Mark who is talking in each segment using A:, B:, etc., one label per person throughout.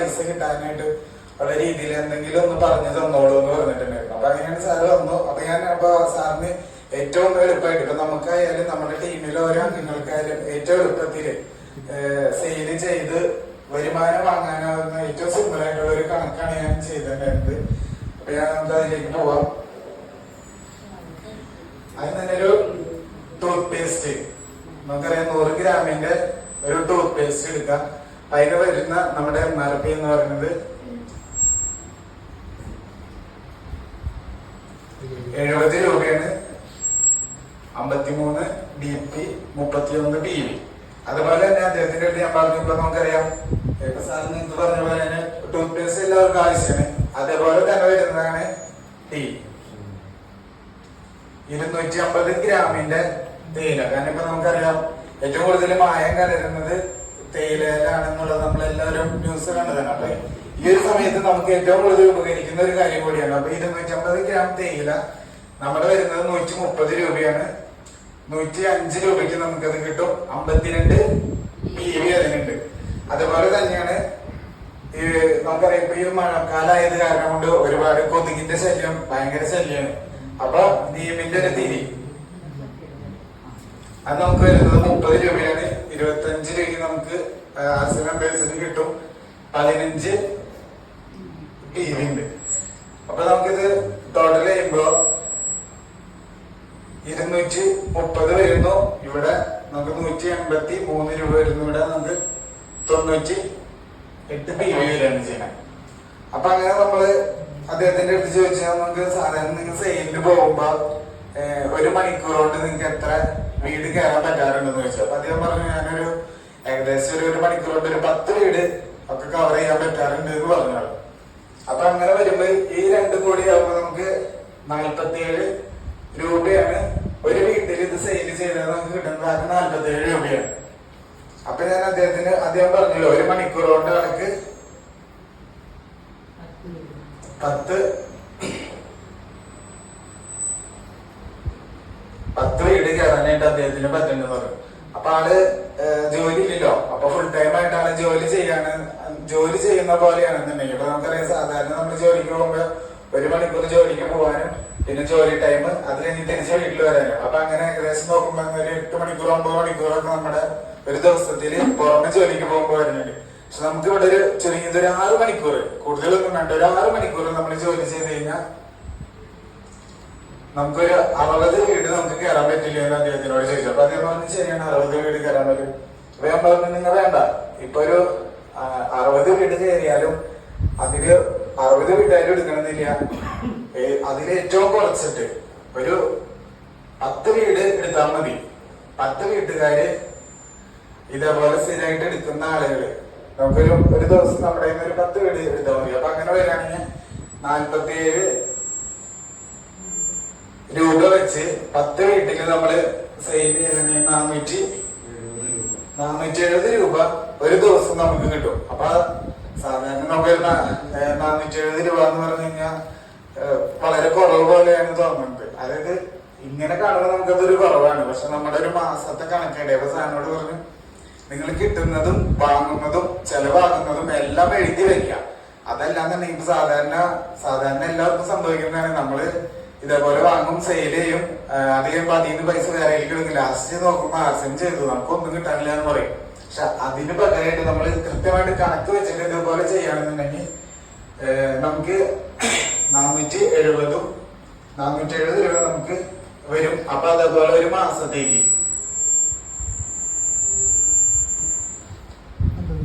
A: പൈസ കിട്ടാനായിട്ട് ഉള്ള രീതിയിൽ എന്തെങ്കിലും ഒന്ന് പറഞ്ഞു തന്നോളൂ എന്ന് പറഞ്ഞിട്ടുണ്ടായിരുന്നു. അപ്പൊ അങ്ങനെയാണ് സാറ് വന്നു. അപ്പൊ ഞാൻ അപ്പൊ സാറിന് ഏറ്റവും എളുപ്പമായിട്ട് ഇപ്പൊ നമുക്കായാലും നമ്മുടെ ടീമിലെ ഓരോ അംഗങ്ങൾക്കായാലും ഏറ്റവും എളുപ്പത്തിൽ സെയിൽ ചെയ്ത് വരുമാനം വാങ്ങാനാവുന്ന ഏറ്റവും സിമ്പിൾ ആയിട്ടുള്ള ഒരു കണക്കാണ് ഞാൻ ചെയ്തിട്ടുണ്ടായിരുന്നത്. അപ്പൊ ഞാൻ എന്താ അതിലേക്ക് പോവാം. അതിന് തന്നെ ഒരു ടൂത്ത് പേസ്റ്റ് നമുക്കറിയാം നൂറ് ഗ്രാമിന്റെ ഒരു ടൂത്ത് പേസ്റ്റ് എടുക്കാം. അതിന് വരുന്ന നമ്മുടെ നരപ്പി എന്ന് പറയുന്നത് എഴുപത് രൂപയാണ്. അമ്പത്തിമൂന്ന് ഡി പി മുപ്പത്തിയൊന്ന് ബി വി അതുപോലെ തന്നെ അദ്ദേഹത്തിന്റെ അടുത്ത് ഞാൻ പറഞ്ഞപ്പോ നമുക്കറിയാം. ഇപ്പൊ സാറിന് നിങ്ങൾക്ക് പറഞ്ഞ പോലെ തന്നെ ടൂത്ത് പേസ്റ്റ് എല്ലാവർക്കും ആവശ്യമാണ്. അതേപോലെ തന്നെ വരുന്നതാണ് ടീ ഇരുന്നൂറ്റി അമ്പത് ഗ്രാമിന്റെ തേയില. കാരണം ഇപ്പൊ നമുക്കറിയാം ഏറ്റവും കൂടുതൽ മായം കലരുന്നത് തേയിലയിലാണെന്നുള്ളത് നമ്മളെല്ലാവരും ന്യൂസ് കണ്ടതാണ്. അപ്പൊ ഈ ഒരു സമയത്ത് നമുക്ക് ഏറ്റവും കൂടുതൽ ഉപകരിക്കുന്ന ഒരു കാര്യം കൂടിയാണ്. അപ്പൊ ഇരുന്നൂറ്റമ്പത് ഗ്രാം തേയില നമ്മുടെ വരുന്നത് നൂറ്റി മുപ്പത് രൂപയാണ്. നൂറ്റി അഞ്ച് രൂപയ്ക്ക് നമുക്കത് കിട്ടും. അമ്പത്തിരണ്ട് പി വി അതിനുണ്ട്. അതുപോലെ തന്നെയാണ് ഈ നമുക്കറിയാം ഇപ്പൊ ഈ മഴക്കാലായത് കാരണം കൊണ്ട് ഒരുപാട് കൊതുകിന്റെ ശല്യം ഭയങ്കര ശല്യമാണ് അപ്പൊ നീമിന്റെ ഒരു തിരി. അത് നമുക്ക് വരുന്നത് മുപ്പത് രൂപയാണ്. ഇരുപത്തി അഞ്ച് രൂപയ്ക്ക് നമുക്ക് ആർസി മെമ്പേഴ്സിന് കിട്ടും. പതിനഞ്ച് ടി ഉണ്ട്. അപ്പൊ നമുക്കിത് ടോട്ടൽ ചെയ്യുമ്പോ ഇരുന്നൂറ്റി മുപ്പത് വരുന്നു. ഇവിടെ നമുക്ക് നൂറ്റി എൺപത്തി മൂന്ന് രൂപ വരുന്നു. ഇവിടെ നമുക്ക് തൊണ്ണൂറ്റി എട്ട് പി വരെയാണ് ചെയ്യണം അപ്പൊ അങ്ങനെ നമ്മൾ അദ്ദേഹത്തിന്റെ അടുത്ത് ചോദിച്ചാൽ നമുക്ക് സാധാരണ നിങ്ങൾ സെയിലിന് പോകുമ്പോ ഒരു മണിക്കൂർ കൊണ്ട് നിങ്ങൾക്ക് എത്ര വീട് കയറാൻ പറ്റാറുണ്ടെന്ന് ചോദിച്ചു അപ്പൊ അദ്ദേഹം പറഞ്ഞു ഞാനൊരു ഏകദേശം ഒരു ഒരു മണിക്കൂർ കൊണ്ട് ഒരു പത്ത് വീട് ഒക്കെ കവർ ചെയ്യാൻ പറ്റാറുണ്ട് എന്ന് പറഞ്ഞു. അപ്പൊ അങ്ങനെ വരുമ്പോ ഈ രണ്ടും കൂടി ആവുമ്പോ നമുക്ക് നാല്പത്തിയേഴ് രൂപയാണ് ഒരു വീട്ടിൽ ഇത് സെയിൽ ചെയ്താൽ നമുക്ക് കിട്ടുന്നത് ആകെ നാല്പത്തിയേഴ് രൂപയാണ് അപ്പൊ ഞാൻ അദ്ദേഹത്തിന് അദ്ദേഹം പറഞ്ഞല്ലോ ഒരു മണിക്കൂർ കൊണ്ട് കണക്ക് പത്ത് പത്ത് വീട് കയറാനായിട്ട് അദ്ദേഹത്തിന് പറ്റുന്നു പറഞ്ഞു. അപ്പൊ ആൾ ജോലി ഇല്ലല്ലോ അപ്പൊ ഫുൾ ടൈം ആയിട്ട് ആൾ ജോലി ചെയ്യാണ്. ജോലി ചെയ്യുന്ന പോലെയാണെന്നുണ്ടെങ്കിൽ ഇപ്പൊ നമുക്കറിയാം സാധാരണ നമ്മൾ ജോലിക്ക് പോകുമ്പോ ഒരു മണിക്കൂർ ജോലിക്ക് പോകാനും പിന്നെ ജോലി ടൈം അത് കഴിഞ്ഞ് തിരിച്ച് വീട്ടിൽ വരാനും. അപ്പൊ അങ്ങനെ ഏകദേശം നോക്കുമ്പോ ഒരു എട്ട് മണിക്കൂർ ഒമ്പത് മണിക്കൂറൊക്കെ നമ്മുടെ ഒരു ദിവസത്തിൽ പുറമെ ജോലിക്ക് പോകുമ്പോൾ വരുന്നുണ്ട്. പക്ഷെ നമുക്ക് ഇവിടെ ഒരു ചുരുങ്ങിയത് ഒരു ആറ് മണിക്കൂർ കൂടുതലൊന്നും വേണ്ട. ഒരു ആറ് മണിക്കൂർ നമ്മൾ ജോലി ചെയ്ത് കഴിഞ്ഞാൽ നമുക്കൊരു അറുപത് വീട് നമുക്ക് കയറാൻ പറ്റില്ല എന്ന് അദ്ദേഹത്തിനോട് ചോദിച്ചു. അപ്പൊ അദ്ദേഹം പറഞ്ഞു ശരിയാണ് അറുപത് വീട് കയറാൻ പറ്റും. അപ്പൊ ഞാൻ പറഞ്ഞു നിങ്ങൾ വേണ്ട. ഇപ്പൊ ഒരു അറുപത് വീട് കയറിയാലും അതിൽ അറുപത് വീട്ടുകാരും എടുക്കണമെന്നില്ല. അതിൽ ഏറ്റവും കുറച്ചിട്ട് ഒരു പത്ത് വീട് എടുത്താൽ മതി. പത്ത് വീട്ടുകാര് ഇതേപോലെ സ്ഥിരമായിട്ട് എടുക്കുന്ന ആളുകൾ. നമുക്കൊരു ഒരു ദിവസം നമ്മുടെ ഒരു പത്ത് വീട് എടുത്താൽ മതി. അപ്പൊ അങ്ങനെ വരികയാണെങ്കിൽ നാല്പത്തിയേഴ് രൂപ വെച്ച് പത്ത് വീട്ടിൽ നമ്മൾ സെയിൽ നാനൂറ്റി നാനൂറ്റി എഴുപത് രൂപ ഒരു ദിവസം നമുക്ക് കിട്ടും. അപ്പൊ സാധാരണ നമുക്ക് നാനൂറ്റി എഴുപത് രൂപ എന്ന് പറഞ്ഞു കഴിഞ്ഞാൽ വളരെ കുറവ് പോലെയാണ് തോന്നുന്നത്. അതായത് ഇങ്ങനെ കാണുമ്പോൾ നമുക്കതൊരു കുറവാണ്. പക്ഷെ നമ്മുടെ ഒരു മാസത്തെ കണക്കേടെ അപ്പൊ സാറിനോട് പറഞ്ഞു നിങ്ങൾ കിട്ടുന്നതും വാങ്ങുന്നതും ചെലവാകുന്നതും എല്ലാം എഴുതി വെക്കാം അതല്ലാന്നുണ്ടെങ്കിൽ ഇപ്പൊ സാധാരണ സാധാരണ എല്ലാവർക്കും സംഭവിക്കുന്നതാണ് നമ്മൾ ഇതേപോലെ വാങ്ങും സെയിൽ ചെയ്യും. അധികം അത് കഴിയുമ്പോ അതിൽ നിന്ന് പൈസ വേറെ കിട്ടും ലാസ്റ്റ് നോക്കുമ്പോ അസെൻഡ് ചെയ്തു. നമുക്കൊന്നും കിട്ടാനില്ല എന്ന് പറയും. പക്ഷെ അതിന് പകരമായിട്ട് നമ്മൾ കൃത്യമായിട്ട് കണക്ക് വെച്ചിട്ട് ഇതുപോലെ ചെയ്യുകയാണെന്നുണ്ടെങ്കിൽ നമുക്ക് നാനൂറ്റി എഴുപതും നാനൂറ്റി എഴുപത് രൂപ നമുക്ക് വരും. അപ്പൊ അതേപോലെ ഒരു മാസത്തേക്ക്.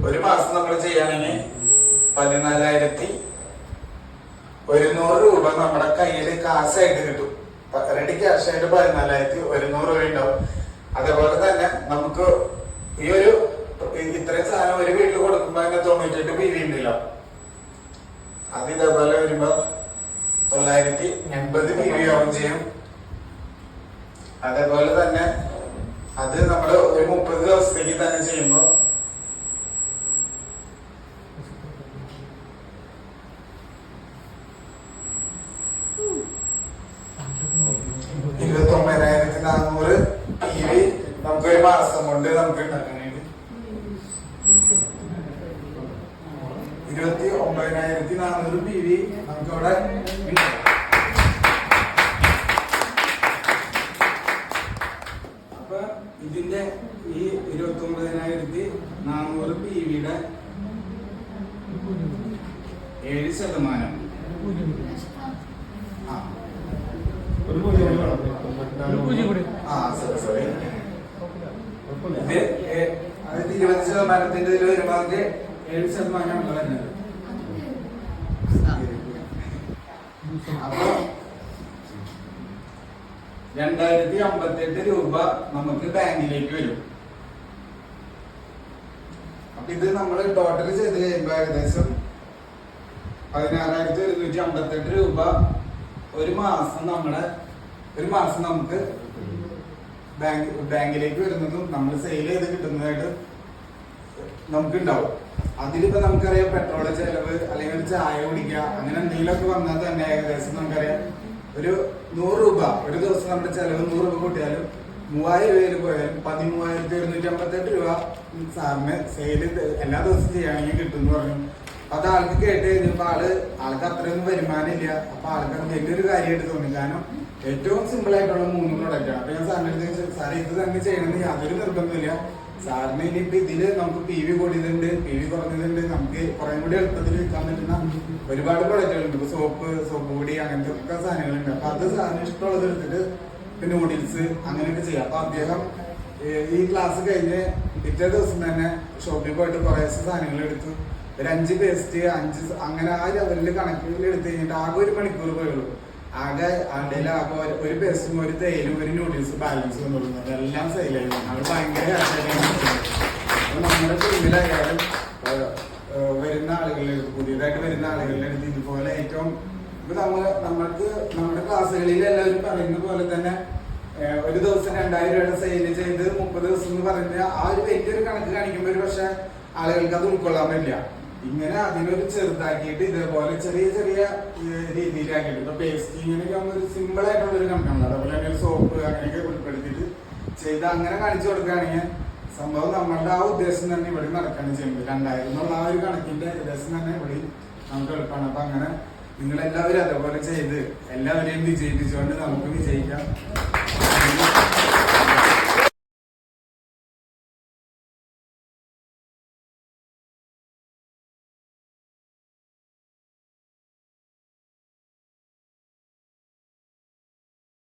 A: ഒരു മാസം നമ്മൾ ചെയ്യുകയാണെങ്കിൽ പതിനാലായിരത്തി ഒരുന്നൂറ് രൂപ നമ്മുടെ കയ്യിൽ കാശായിട്ട് കിട്ടും. റെഡി ക്യാഷ് ആയിട്ട് പതിനാലായിരത്തി ഒരുന്നൂറ് രൂപ ഉണ്ടാവും. അതേപോലെ തന്നെ നമുക്ക് ഈ ഒരു ഇത്രയും സാധനം ഒരു വീട്ടിൽ കൊടുക്കുമ്പോ അതിന്റെ തൊണ്ണൂറ്റെട്ട് പി വി ഉണ്ടല്ലോ. അത് ഇതേപോലെ വരുമ്പോ തൊള്ളായിരത്തി എൺപത് പി വി ആവും ചെയ്യും. അതേപോലെ തന്നെ അത് നമ്മൾ ഒരു മുപ്പത് ദിവസത്തേക്ക് തന്നെ ചെയ്യുമ്പോ മാസം കൊണ്ട് നമുക്ക് ഉണ്ടാക്കാനായിട്ട്. ഇരുപത്തി ഒമ്പതിനായിരത്തി നാനൂറ് പി വി നമുക്കവിടെ അപ്പൊ ഇതിന്റെ ഈ ഇരുപത്തി ഒമ്പതിനായിരത്തി നാനൂറ് പി വിയുടെ ഏഴ് ശതമാനം. ആ. ഒരു പൂജ്യം ആ സോറി ഇത് ഏ- അത് ഇരുപത് രണ്ടായിരത്തി അമ്പത്തെട്ട് രൂപ നമുക്ക് ബാങ്കിലേക്ക് വരും. അപ്പൊ ഇത് നമ്മൾ ടോട്ടൽ ചെയ്ത് കഴിയുമ്പോ ഏകദേശം പതിനാറായിരത്തി ഒരുന്നൂറ്റി അമ്പത്തെട്ട് രൂപ ഒരു മാസം നമ്മുടെ ഒരു മാസം നമുക്ക് ബാങ്ക് ബാങ്കിലേക്ക് വരുന്നതും നമ്മൾ സെയിൽ ചെയ്ത് കിട്ടുന്നതായിട്ട് നമുക്ക് ഉണ്ടാവും അതിലിപ്പോ നമുക്കറിയാം പെട്രോൾ ചെലവ് അല്ലെങ്കിൽ ചായ കുടിക്കുക അങ്ങനെ എന്തെങ്കിലുമൊക്കെ വന്നാൽ തന്നെ ഏകദേശം നമുക്കറിയാം. ഒരു നൂറ് രൂപ ഒരു ദിവസം നമ്മുടെ ചെലവ് നൂറ് രൂപ കൂട്ടിയാലും മൂവായിരം രൂപയിൽ പോയാലും പതിമൂവായിരത്തി ഒരുന്നൂറ്റി അമ്പത്തെട്ട് രൂപ സാറിന് സെയിൽ എല്ലാ ദിവസവും ചെയ്യുകയാണെങ്കിൽ കിട്ടുമെന്ന് പറഞ്ഞു. അത് ആൾക്ക് കേട്ട് കഴിഞ്ഞപ്പോ ആൾ ആൾക്ക് അത്രയൊന്നും വരുമാനം ഇല്ല. അപ്പൊ ആൾക്ക് വലിയൊരു കാര്യമായിട്ട് തോന്നി. കാരണം ഏറ്റവും സിമ്പിൾ ആയിട്ടുള്ള മൂന്ന് പ്രോഡക്റ്റ് ആണ്. അപ്പൊ ഞാൻ സാറിന് സാർ ഇത് തന്നെ ചെയ്യണമെന്ന് യാതൊരു നിർബന്ധമില്ല സാറിന് ഇനിയിപ്പോ ഇതിൽ നമുക്ക് പി വി കൂടിയതുണ്ട് പി വി കുറഞ്ഞതുണ്ട് നമുക്ക് കുറെ കൂടി എളുപ്പത്തിൽ വിൽക്കാൻ പറ്റുന്ന ഒരുപാട് പ്രൊഡക്റ്റുകളുണ്ട് ഇപ്പൊ സോപ്പ് സോപ്പ് പൊടി അങ്ങനത്തെ ഒക്കെ സാധനങ്ങളുണ്ട്. അപ്പൊ അത് സാറിന് ഇഷ്ടമുള്ളത് എടുത്തിട്ട് ഇപ്പൊ നൂഡിൽസ് അങ്ങനെയൊക്കെ ചെയ്യാം. അപ്പൊ അദ്ദേഹം ഈ ക്ലാസ് കഴിഞ്ഞ് പിറ്റേ ദിവസം തന്നെ ഷോപ്പിൽ പോയിട്ട് കുറേ സാധനങ്ങൾ എടുത്തു. ഒരു അഞ്ച് പേസ്റ്റ് അഞ്ച് അങ്ങനെ ആ ലെവലിൽ കണക്കിൽ എടുത്തു കഴിഞ്ഞിട്ട് ആകെ ഒരു മണിക്കൂർ പോയുള്ളൂ. ആകെ ആളുടെ ആകെ ഒരു- ഒരു ഒരു തേയിലും ഒരു നൂഡിൽസ് ബാലൻസ് വന്നുള്ളൂ എല്ലാം സെയിലായിരുന്നു അത് ഭയങ്കര. അപ്പൊ നമ്മുടെ ടീമിലായാലും വരുന്ന ആളുകളിൽ പുതിയതായിട്ട് വരുന്ന ആളുകളുടെ അടുത്ത് ഇതുപോലെ ഏറ്റവും ഇപ്പൊ നമ്മൾ നമ്മൾക്ക് നമ്മുടെ ക്ലാസ്സുകളിൽ എല്ലാവരും പറയുന്ന പോലെ തന്നെ ഒരു ദിവസം രണ്ടായിരം രൂപയുടെ സെയിൽ ചെയ്ത് മുപ്പത് ദിവസം എന്ന് പറയുന്നത് ആ ഒരു വലിയൊരു കണക്ക് കാണിക്കുമ്പോൾ ഒരു പക്ഷെ ആളുകൾക്ക് അത് ഉൾക്കൊള്ളാൻ പറ്റില്ല. ഇങ്ങനെ അതിനൊരു ചെറുതാക്കിയിട്ട് ഇതേപോലെ ചെറിയ ചെറിയ രീതിയിലാക്കിയിട്ട് ഇപ്പൊ പേസ്റ്റ് ഇങ്ങനെയൊക്കെ ഒരു സിമ്പിൾ ആയിട്ടുള്ള ഒരു അതുപോലെ തന്നെ സോപ്പ് അങ്ങനെയൊക്കെ ഉൾപ്പെടുത്തിയിട്ട് ചെയ്ത് അങ്ങനെ കാണിച്ചു കൊടുക്കുകയാണെങ്കിൽ സംഭവം നമ്മളുടെ ആ ഉദ്ദേശം തന്നെ ഇവിടെ നടക്കുകയാണ് ചെയ്യുന്നത്. രണ്ടായിരം എന്നുള്ള ആ ഒരു കണക്കിന്റെ ഉദ്ദേശം തന്നെ ഇവിടെ നമുക്ക് എളുപ്പമാണ് അപ്പൊ അങ്ങനെ നിങ്ങൾ എല്ലാവരും അതേപോലെ ചെയ്ത് എല്ലാവരെയും വിജയിപ്പിച്ചുകൊണ്ട് നമുക്ക് വിജയിക്കാം.